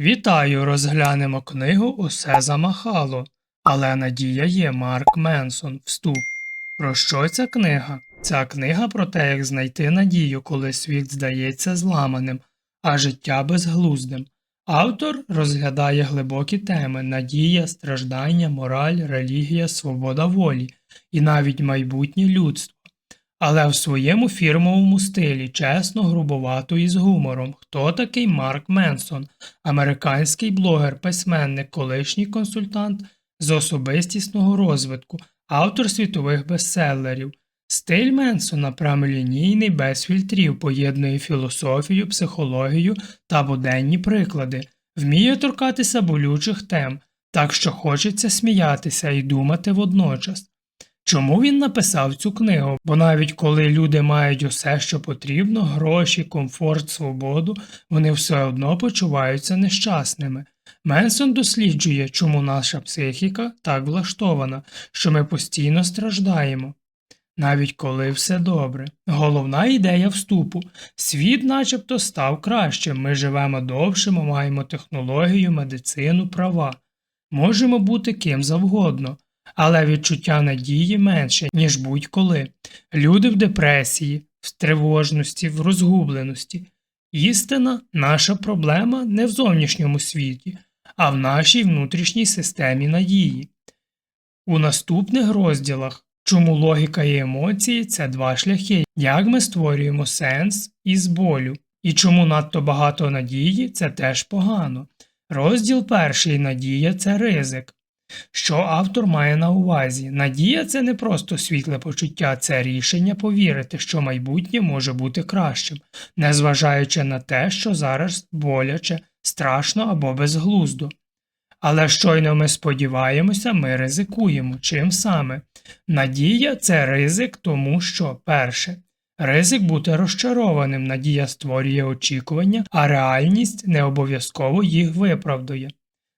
Вітаю, розглянемо книгу Усе замахало. Але надія є Марк Менсон. Вступ. Про що ця книга? Ця книга про те, як знайти надію, коли світ здається зламаним, а життя безглуздим. Автор розглядає глибокі теми надія, страждання, мораль, релігія, свобода волі і навіть майбутнє людство. Але в своєму фірмовому стилі, чесно, грубовато і з гумором. Хто такий Марк Менсон? американський блогер, письменник, колишній консультант з особистісного розвитку, автор світових бестселерів. Стиль Менсона прямолінійний, без фільтрів, поєднує філософію, психологію та буденні приклади, вміє торкатися болючих тем, так що хочеться сміятися і думати водночас. Чому він написав цю книгу? Бо навіть коли люди мають усе, що потрібно, гроші, комфорт, свободу, вони все одно почуваються нещасними. Менсон досліджує, чому наша психіка так влаштована, що ми постійно страждаємо. Навіть коли все добре. Головна ідея вступу. Світ начебто став кращим, ми живемо довше, ми маємо технологію, медицину, права. Можемо бути ким завгодно але відчуття надії менше, ніж будь-коли. Люди в депресії, в тривожності, в розгубленості. Істина, наша проблема не в зовнішньому світі, а в нашій внутрішній системі надії. У наступних розділах, чому логіка і емоції це два шляхи, як ми створюємо сенс із болю, і чому надто багато надії це теж погано. Розділ перший надія це ризик. Що автор має на увазі? Надія це не просто світле почуття, це рішення повірити, що майбутнє може бути кращим, незважаючи на те, що зараз боляче, страшно або безглуздо. Але щойно ми сподіваємося, ми ризикуємо. Чим саме? Надія це ризик, тому що, перше, ризик бути розчарованим, надія створює очікування, а реальність не обов'язково їх виправдує.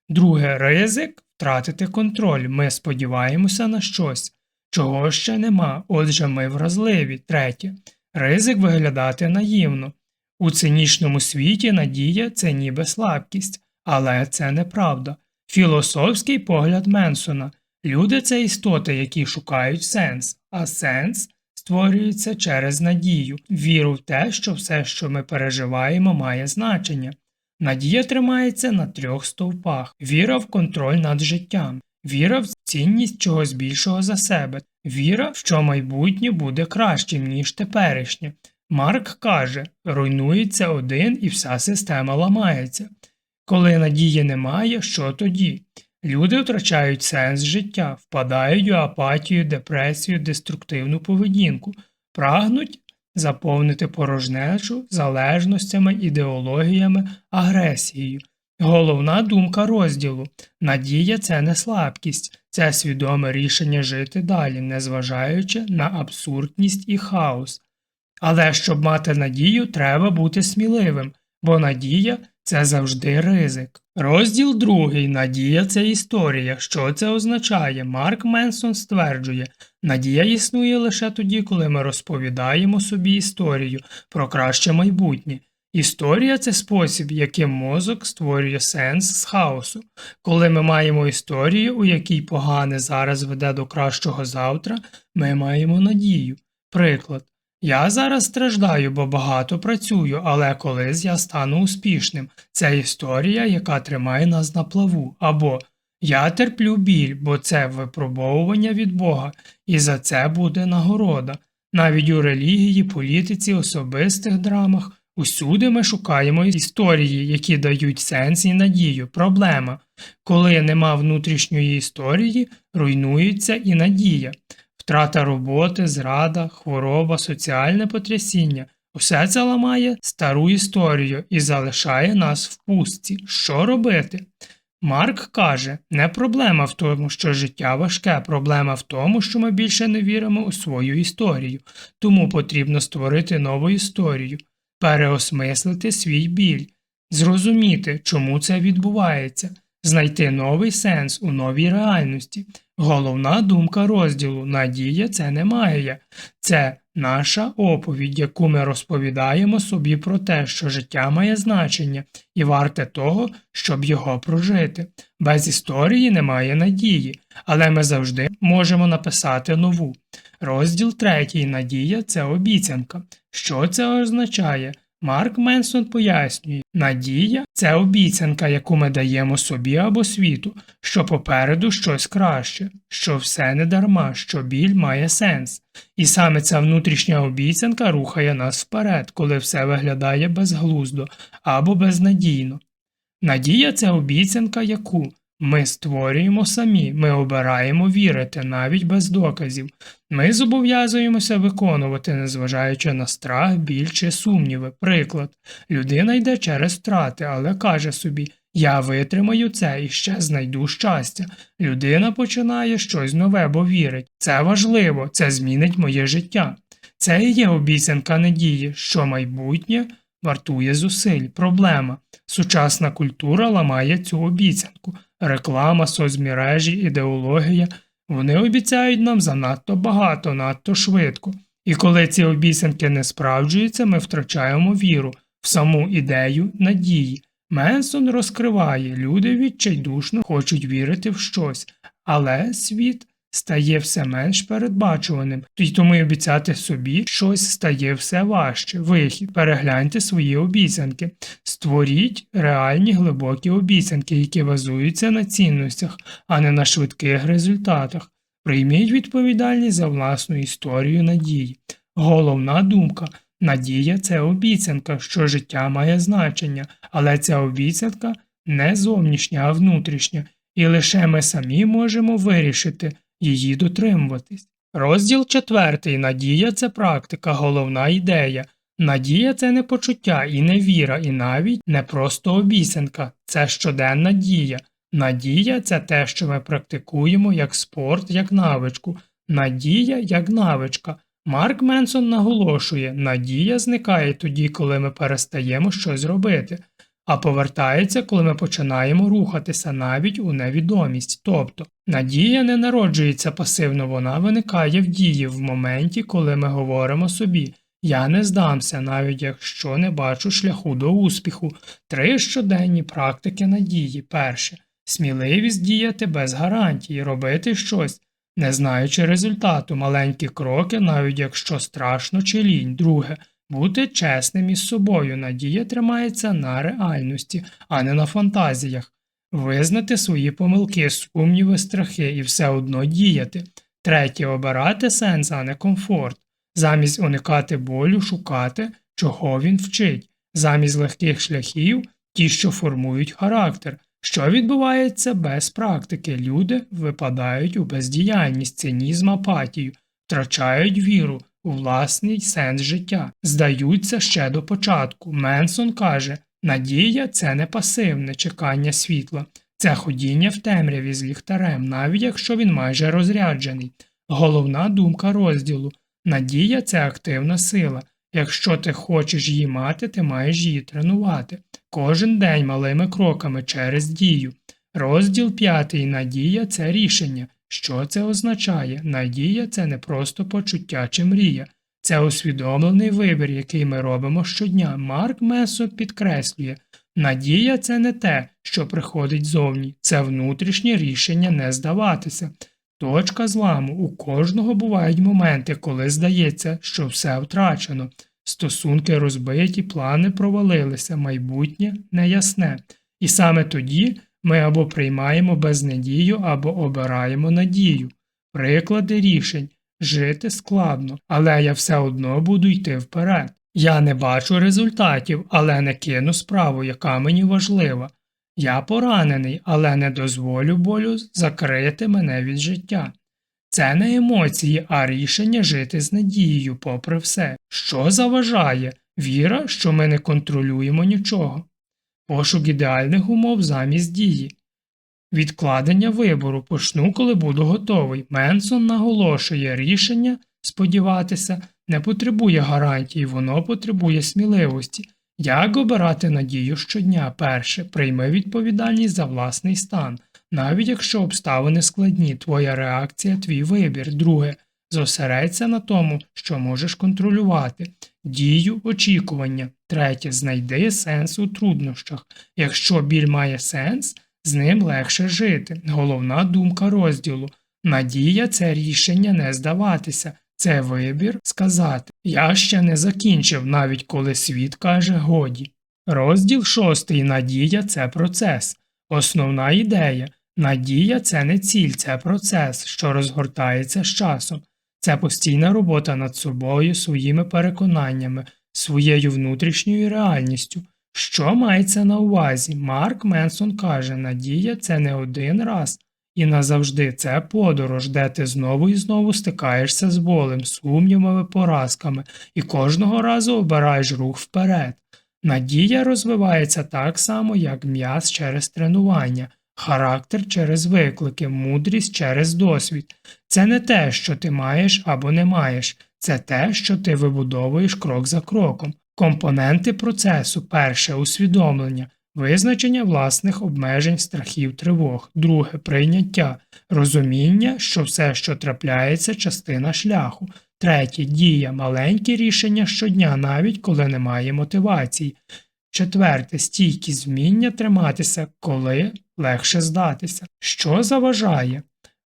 Друге ризик втратити контроль. Ми сподіваємося на щось, чого ще нема, отже, ми вразливі. Третє. Ризик виглядати наївно. У цинічному світі надія це ніби слабкість, але це неправда. Філософський погляд Менсона. Люди це істоти, які шукають сенс, а сенс створюється через надію, віру в те, що все, що ми переживаємо, має значення. Надія тримається на трьох стовпах віра в контроль над життям, віра в цінність чогось більшого за себе, віра, що майбутнє буде кращим, ніж теперішнє. Марк каже руйнується один і вся система ламається. Коли надії немає, що тоді? Люди втрачають сенс життя, впадають у апатію, депресію, деструктивну поведінку, прагнуть заповнити порожнечу залежностями, ідеологіями, агресією. Головна думка розділу надія це не слабкість, це свідоме рішення жити далі, незважаючи на абсурдність і хаос. Але щоб мати надію, треба бути сміливим, бо надія це завжди ризик. Розділ другий Надія це історія. Що це означає? Марк Менсон стверджує, надія існує лише тоді, коли ми розповідаємо собі історію про краще майбутнє. Історія це спосіб, яким мозок створює сенс з хаосу. Коли ми маємо історію, у якій погане зараз веде до кращого завтра, ми маємо надію. Приклад. Я зараз страждаю, бо багато працюю, але колись я стану успішним. Це історія, яка тримає нас на плаву. Або я терплю біль, бо це випробовування від Бога, і за це буде нагорода. Навіть у релігії, політиці, особистих драмах усюди ми шукаємо історії, які дають сенс і надію. Проблема коли нема внутрішньої історії, руйнується і надія. Втрата роботи, зрада, хвороба, соціальне потрясіння усе це ламає стару історію і залишає нас в пустці. Що робити? Марк каже, не проблема в тому, що життя важке, проблема в тому, що ми більше не віримо у свою історію, тому потрібно створити нову історію, переосмислити свій біль, зрозуміти, чому це відбувається, знайти новий сенс у новій реальності. Головна думка розділу надія це не магія, це наша оповідь, яку ми розповідаємо собі про те, що життя має значення і варте того, щоб його прожити. Без історії немає надії, але ми завжди можемо написати нову. Розділ третій Надія це обіцянка. Що це означає? Марк Менсон пояснює, надія це обіцянка, яку ми даємо собі або світу, що попереду щось краще, що все не дарма, що біль має сенс. І саме ця внутрішня обіцянка рухає нас вперед, коли все виглядає безглуздо або безнадійно. Надія це обіцянка, яку ми створюємо самі, ми обираємо вірити навіть без доказів. Ми зобов'язуємося виконувати, незважаючи на страх, біль чи сумніви. Приклад, людина йде через втрати, але каже собі Я витримаю це і ще знайду щастя. Людина починає щось нове, бо вірить. Це важливо, це змінить моє життя. Це і є обіцянка надії, що майбутнє вартує зусиль. Проблема. Сучасна культура ламає цю обіцянку. Реклама, соцмережі, ідеологія. Вони обіцяють нам занадто багато, надто швидко. І коли ці обіцянки не справджуються, ми втрачаємо віру в саму ідею надії. Менсон розкриває, люди відчайдушно хочуть вірити в щось, але світ стає все менш передбачуваним, і тому й обіцяти собі щось стає все важче. Вихід, перегляньте свої обіцянки, створіть реальні глибокі обіцянки, які базуються на цінностях, а не на швидких результатах. Прийміть відповідальність за власну історію надії. Головна думка надія це обіцянка, що життя має значення, але ця обіцянка не зовнішня, а внутрішня, і лише ми самі можемо вирішити її дотримуватись. Розділ четвертий Надія це практика, головна ідея. Надія це не почуття і не віра, і навіть не просто обіцянка, це щоденна дія. Надія це те, що ми практикуємо як спорт, як навичку. Надія як навичка. Марк Менсон наголошує, надія зникає тоді, коли ми перестаємо щось робити, а повертається, коли ми починаємо рухатися навіть у невідомість. Тобто надія не народжується пасивно, вона виникає в дії в моменті, коли ми говоримо собі. Я не здамся, навіть якщо не бачу шляху до успіху. Три щоденні практики надії. Перше сміливість діяти без гарантії, робити щось, не знаючи результату, маленькі кроки, навіть якщо страшно чи лінь. Друге бути чесним із собою. Надія тримається на реальності, а не на фантазіях. Визнати свої помилки, сумніви, страхи і все одно діяти. Третє обирати сенс, а не комфорт. Замість уникати болю, шукати, чого він вчить, замість легких шляхів ті, що формують характер. Що відбувається без практики? Люди випадають у бездіяльність, цинізм, апатію, втрачають віру у власний сенс життя, здаються ще до початку. Менсон каже, надія це не пасивне чекання світла, це ходіння в темряві з ліхтарем, навіть якщо він майже розряджений. Головна думка розділу надія це активна сила. Якщо ти хочеш її мати, ти маєш її тренувати. Кожен день малими кроками через дію. Розділ п'ятий Надія це рішення. Що це означає? Надія це не просто почуття чи мрія. Це усвідомлений вибір, який ми робимо щодня. Марк Месо підкреслює, надія це не те, що приходить зовні, це внутрішнє рішення не здаватися. Точка зламу у кожного бувають моменти, коли здається, що все втрачено. Стосунки розбиті, плани провалилися, майбутнє неясне. І саме тоді ми або приймаємо безнадію, або обираємо надію. Приклади рішень жити складно, але я все одно буду йти вперед. Я не бачу результатів, але не кину справу, яка мені важлива. Я поранений, але не дозволю болю закрити мене від життя. Це не емоції, а рішення жити з надією, попри все, що заважає віра, що ми не контролюємо нічого, пошук ідеальних умов замість дії, відкладення вибору почну, коли буду готовий. Менсон наголошує рішення сподіватися не потребує гарантій, воно потребує сміливості. Як обирати надію щодня? Перше, прийми відповідальність за власний стан навіть якщо обставини складні, твоя реакція твій вибір. Друге, Зосередься на тому, що можеш контролювати. Дію очікування. Третє. Знайди сенс у труднощах. Якщо біль має сенс, з ним легше жити. Головна думка розділу. Надія це рішення не здаватися. Це вибір сказати Я ще не закінчив, навіть коли світ каже годі. Розділ шостий Надія це процес. Основна ідея. Надія це не ціль, це процес, що розгортається з часом. Це постійна робота над собою, своїми переконаннями, своєю внутрішньою реальністю. Що мається на увазі? Марк Менсон каже, надія це не один раз і назавжди це подорож, де ти знову і знову стикаєшся з болем, сумнівами, поразками і кожного разу обираєш рух вперед. Надія розвивається так само, як м'яз через тренування, характер через виклики, мудрість через досвід. Це не те, що ти маєш або не маєш, це те, що ти вибудовуєш крок за кроком. Компоненти процесу. Перше усвідомлення, визначення власних обмежень, страхів, тривог, друге прийняття, розуміння, що все, що трапляється, частина шляху, третє дія, маленькі рішення щодня, навіть коли немає мотивації. Четверте стійкість вміння триматися, коли легше здатися. Що заважає?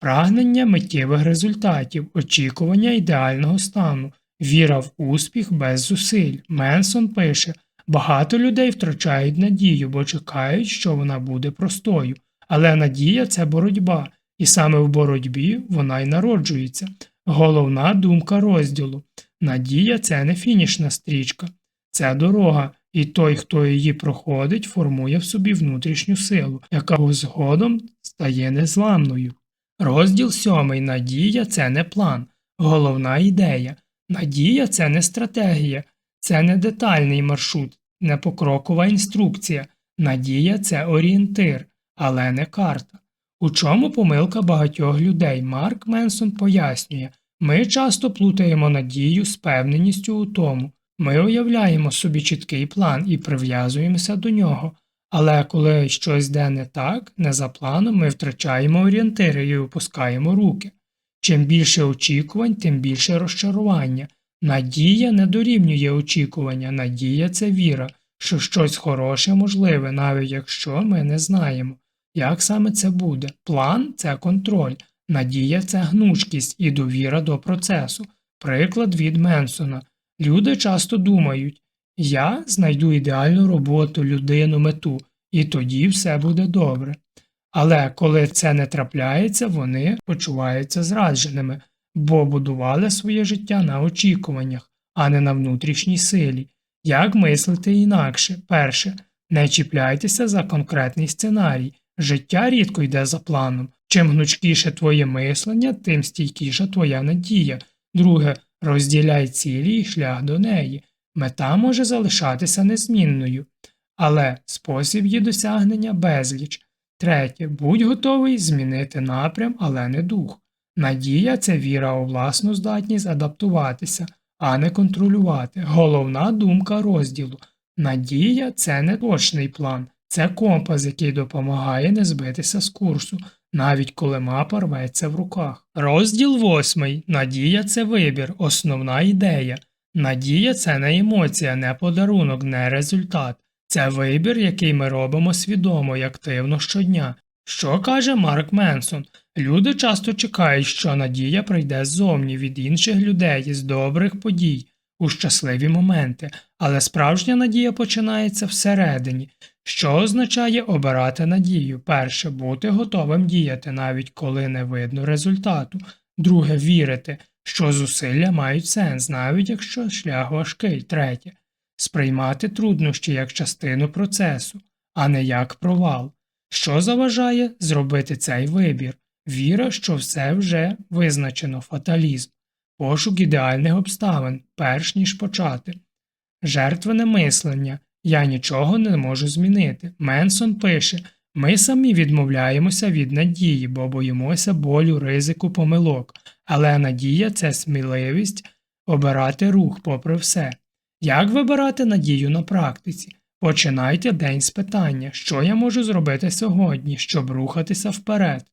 Прагнення миттєвих результатів, очікування ідеального стану, віра в успіх без зусиль. Менсон пише багато людей втрачають надію, бо чекають, що вона буде простою. Але надія це боротьба, і саме в боротьбі вона й народжується. Головна думка розділу надія це не фінішна стрічка, це дорога, і той, хто її проходить, формує в собі внутрішню силу, яка згодом стає незламною. Розділ сьомий Надія це не план, головна ідея. Надія це не стратегія, це не детальний маршрут, не покрокова інструкція. Надія це орієнтир, але не карта. У чому помилка багатьох людей Марк Менсон пояснює ми часто плутаємо надію з певненістю у тому. Ми уявляємо собі чіткий план і прив'язуємося до нього, але коли щось йде не так, не за планом, ми втрачаємо орієнтири і опускаємо руки. Чим більше очікувань, тим більше розчарування. Надія не дорівнює очікування, надія це віра, що щось хороше можливе, навіть якщо ми не знаємо, як саме це буде. План це контроль, надія це гнучкість і довіра до процесу. Приклад від Менсона. Люди часто думають я знайду ідеальну роботу, людину, мету, і тоді все буде добре. Але коли це не трапляється, вони почуваються зрадженими, бо будували своє життя на очікуваннях, а не на внутрішній силі. Як мислити інакше? Перше, не чіпляйтеся за конкретний сценарій. Життя рідко йде за планом. Чим гнучкіше твоє мислення, тим стійкіша твоя надія. Друге, розділяй цілі і шлях до неї. Мета може залишатися незмінною, але спосіб її досягнення безліч. Третє, будь готовий змінити напрям, але не дух. Надія це віра у власну здатність адаптуватися, а не контролювати. Головна думка розділу. Надія це не точний план, це компас, який допомагає не збитися з курсу, навіть коли мапа рветься в руках. Розділ восьмий. Надія це вибір, основна ідея. Надія це не емоція, не подарунок, не результат. Це вибір, який ми робимо свідомо і активно щодня. Що каже Марк Менсон? Люди часто чекають, що надія прийде ззовні від інших людей з добрих подій у щасливі моменти, але справжня надія починається всередині, що означає обирати надію. Перше бути готовим діяти, навіть коли не видно результату. Друге вірити, що зусилля мають сенс, навіть якщо шлях важкий. Третє сприймати труднощі як частину процесу, а не як провал. Що заважає зробити цей вибір? Віра, що все вже визначено фаталізм, пошук ідеальних обставин, перш ніж почати, жертвене мислення я нічого не можу змінити. Менсон пише ми самі відмовляємося від надії, бо боїмося болю, ризику, помилок, але надія це сміливість обирати рух попри все. Як вибирати надію на практиці? Починайте день з питання, що я можу зробити сьогодні, щоб рухатися вперед.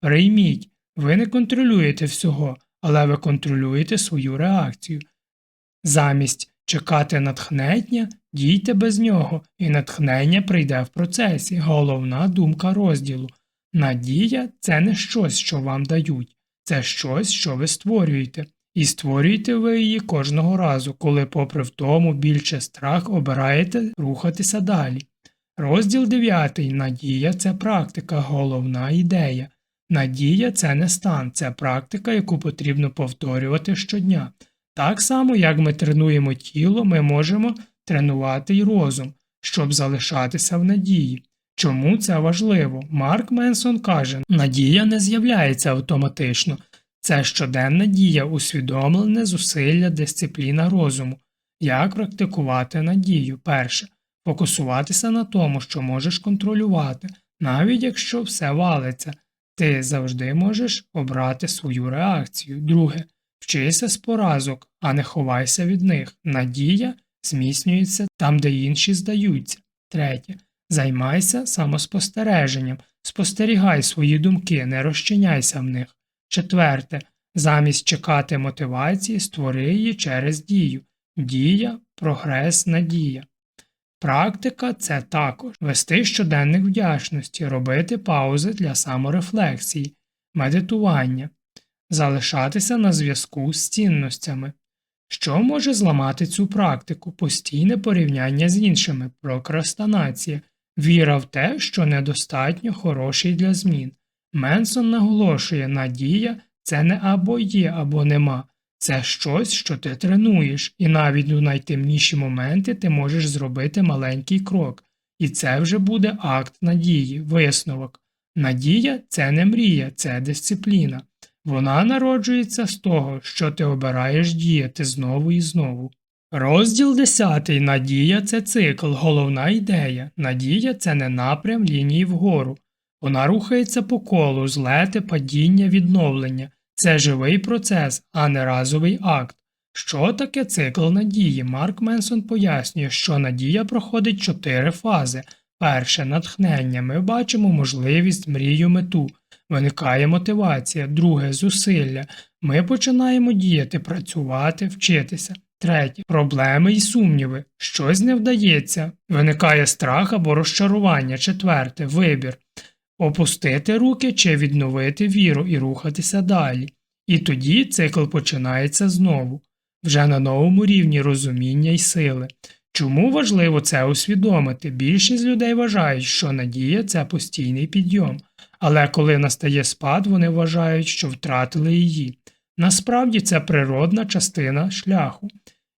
Прийміть, ви не контролюєте всього, але ви контролюєте свою реакцію. Замість чекати натхнення, дійте без нього, і натхнення прийде в процесі. Головна думка розділу. Надія це не щось, що вам дають, це щось, що ви створюєте. І створюєте ви її кожного разу, коли, попри втому, більше страх обираєте рухатися далі. Розділ 9. Надія це практика, головна ідея. Надія це не стан, це практика, яку потрібно повторювати щодня. Так само, як ми тренуємо тіло, ми можемо тренувати й розум, щоб залишатися в надії. Чому це важливо? Марк Менсон каже, надія не з'являється автоматично. Це щоденна дія, усвідомлене зусилля, дисципліна розуму. Як практикувати надію? Перше. Фокусуватися на тому, що можеш контролювати, навіть якщо все валиться, ти завжди можеш обрати свою реакцію. Друге. Вчися з поразок, а не ховайся від них. Надія зміцнюється там, де інші здаються. Третє. Займайся самоспостереженням, спостерігай свої думки, не розчиняйся в них. Четверте. Замість чекати мотивації, створи її через дію. Дія, прогрес, надія. Практика це також вести щоденник вдячності, робити паузи для саморефлексії, медитування, залишатися на зв'язку з цінностями. Що може зламати цю практику? Постійне порівняння з іншими, прокрастинація, віра в те, що недостатньо хороший для змін. Менсон наголошує, надія це не або є, або нема. Це щось, що ти тренуєш, і навіть у найтемніші моменти ти можеш зробити маленький крок, і це вже буде акт надії, висновок. Надія це не мрія, це дисципліна. Вона народжується з того, що ти обираєш діяти знову і знову. Розділ 10. Надія це цикл, головна ідея. Надія це не напрям лінії вгору. Вона рухається по колу, злети, падіння, відновлення. Це живий процес, а не разовий акт. Що таке цикл надії? Марк Менсон пояснює, що надія проходить чотири фази. Перше натхнення. Ми бачимо можливість, мрію, мету. Виникає мотивація. Друге зусилля. Ми починаємо діяти, працювати, вчитися. Третє проблеми і сумніви. Щось не вдається. Виникає страх або розчарування. Четверте вибір опустити руки чи відновити віру і рухатися далі. І тоді цикл починається знову, вже на новому рівні розуміння й сили. Чому важливо це усвідомити? Більшість людей вважають, що надія це постійний підйом, але коли настає спад, вони вважають, що втратили її. Насправді це природна частина шляху.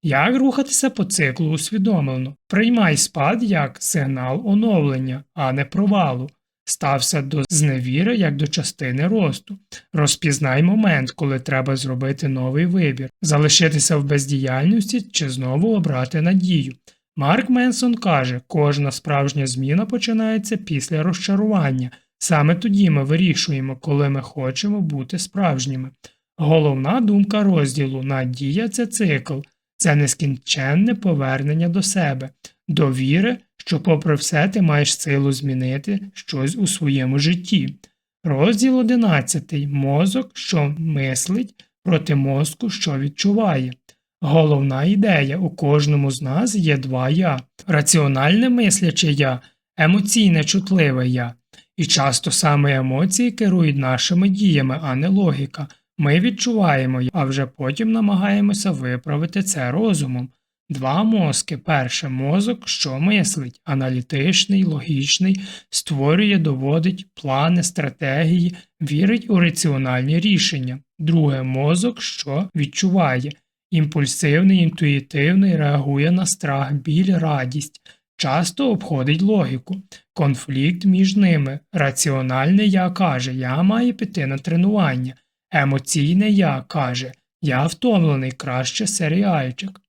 Як рухатися по циклу усвідомлено? Приймай спад як сигнал оновлення, а не провалу. Стався до зневіри як до частини росту. Розпізнай момент, коли треба зробити новий вибір, залишитися в бездіяльності чи знову обрати надію. Марк Менсон каже, кожна справжня зміна починається після розчарування. Саме тоді ми вирішуємо, коли ми хочемо бути справжніми. Головна думка розділу надія це цикл, це нескінченне повернення до себе, до віри, що, попри все, ти маєш силу змінити щось у своєму житті. Розділ 11. Мозок, що мислить проти мозку, що відчуває. Головна ідея у кожному з нас є два я раціональне мисляче я, емоційне чутливе я. І часто саме емоції керують нашими діями, а не логіка. Ми відчуваємо, а вже потім намагаємося виправити це розумом. Два мозки. Перше мозок, що мислить, аналітичний, логічний, створює, доводить плани, стратегії, вірить у раціональні рішення. Друге мозок, що відчуває, імпульсивний, інтуїтивний, реагує на страх, біль, радість, часто обходить логіку, конфлікт між ними. Раціональне я каже, я маю піти на тренування. Емоційне я каже, я втомлений краще серіальчик.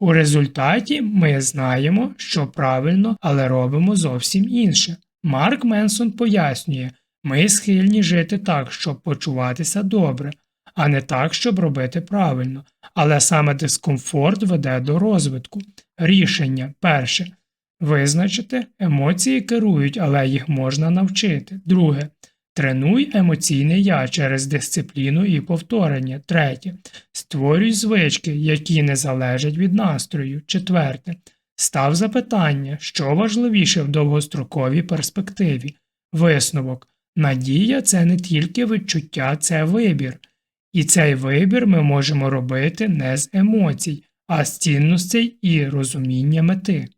У результаті ми знаємо, що правильно, але робимо зовсім інше. Марк Менсон пояснює, ми схильні жити так, щоб почуватися добре, а не так, щоб робити правильно. Але саме дискомфорт веде до розвитку. Рішення перше. Визначити емоції керують, але їх можна навчити. Друге. Тренуй емоційне я через дисципліну і повторення. Третє. Створюй звички, які не залежать від настрою. Четверте. Став запитання, що важливіше в довгостроковій перспективі. Висновок. Надія це не тільки відчуття, це вибір. І цей вибір ми можемо робити не з емоцій, а з цінностей і розуміння мети.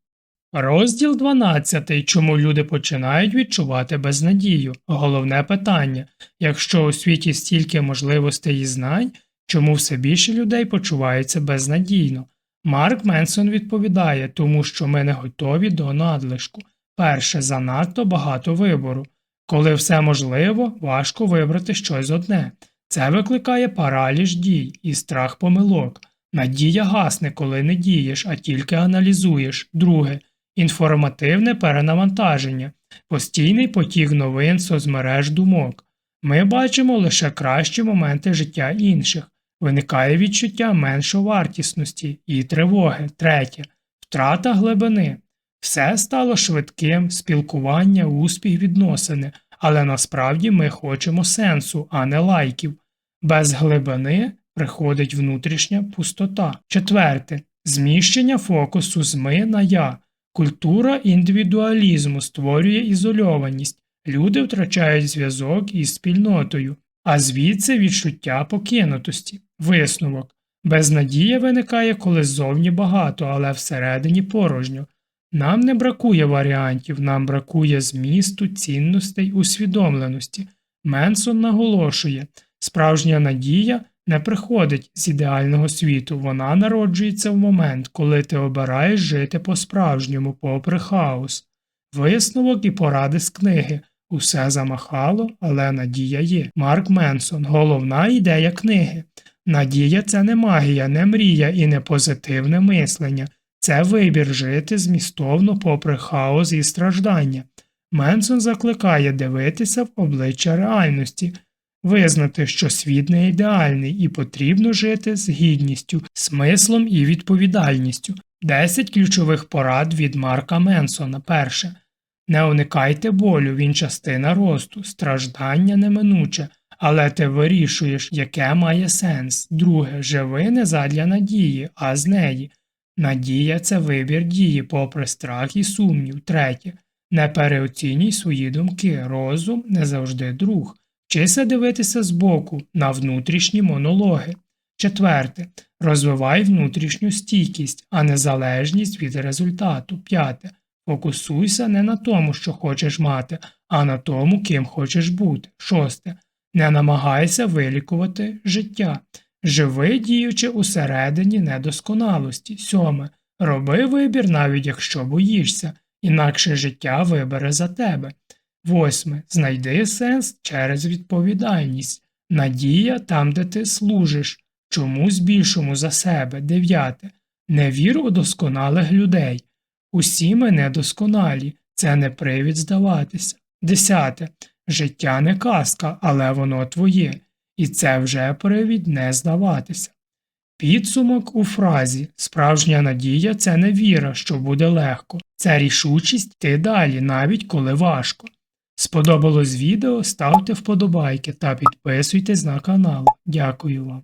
Розділ 12. Чому люди починають відчувати безнадію? Головне питання. Якщо у світі стільки можливостей і знань, чому все більше людей почуваються безнадійно? Марк Менсон відповідає, тому що ми не готові до надлишку. Перше, занадто багато вибору. Коли все можливо, важко вибрати щось одне. Це викликає параліж дій і страх помилок. Надія гасне, коли не дієш, а тільки аналізуєш. Друге інформативне перенавантаження, постійний потік новин соцмереж думок. Ми бачимо лише кращі моменти життя інших, виникає відчуття меншовартісності і тривоги. Третє втрата глибини. Все стало швидким, спілкування, успіх, відносини, але насправді ми хочемо сенсу, а не лайків. Без глибини приходить внутрішня пустота. Четверте зміщення фокусу з ми на я. Культура індивідуалізму створює ізольованість, люди втрачають зв'язок із спільнотою, а звідси відчуття покинутості, висновок. Безнадія виникає, коли ззовні багато, але всередині порожньо. Нам не бракує варіантів, нам бракує змісту, цінностей, усвідомленості. Менсон наголошує, справжня надія не приходить з ідеального світу, вона народжується в момент, коли ти обираєш жити по-справжньому, попри хаос. Висновок і поради з книги. Усе замахало, але надія є. Марк Менсон, головна ідея книги. Надія це не магія, не мрія і не позитивне мислення. Це вибір жити змістовно попри хаос і страждання. Менсон закликає дивитися в обличчя реальності, визнати, що світ не ідеальний і потрібно жити з гідністю, смислом і відповідальністю. 10 ключових порад від Марка Менсона. Перше. Не уникайте болю, він частина росту, страждання неминуче, але ти вирішуєш, яке має сенс. Друге, живи не задля надії, а з неї. Надія це вибір дії, попри страх і сумнів. Третє. Не переоцінюй свої думки, розум не завжди друг. Вчися дивитися збоку на внутрішні монологи. Четверте. Розвивай внутрішню стійкість, а не залежність від результату. П'яте. Фокусуйся не на тому, що хочеш мати, а на тому, ким хочеш бути. Шосте. Не намагайся вилікувати життя. Живи, діючи усередині недосконалості. Сьоме. Роби вибір, навіть якщо боїшся, інакше життя вибере за тебе. Восьме. Знайди сенс через відповідальність. Надія там, де ти служиш, чомусь більшому за себе. Дев'яте. Не вір у досконалих людей. Усі ми недосконалі, це не привід здаватися. Десяте. Життя не казка, але воно твоє, і це вже привід не здаватися. Підсумок у фразі Справжня надія це не віра, що буде легко, це рішучість йти далі, навіть коли важко. Сподобалось відео, ставте вподобайки та підписуйтесь на канал. Дякую вам.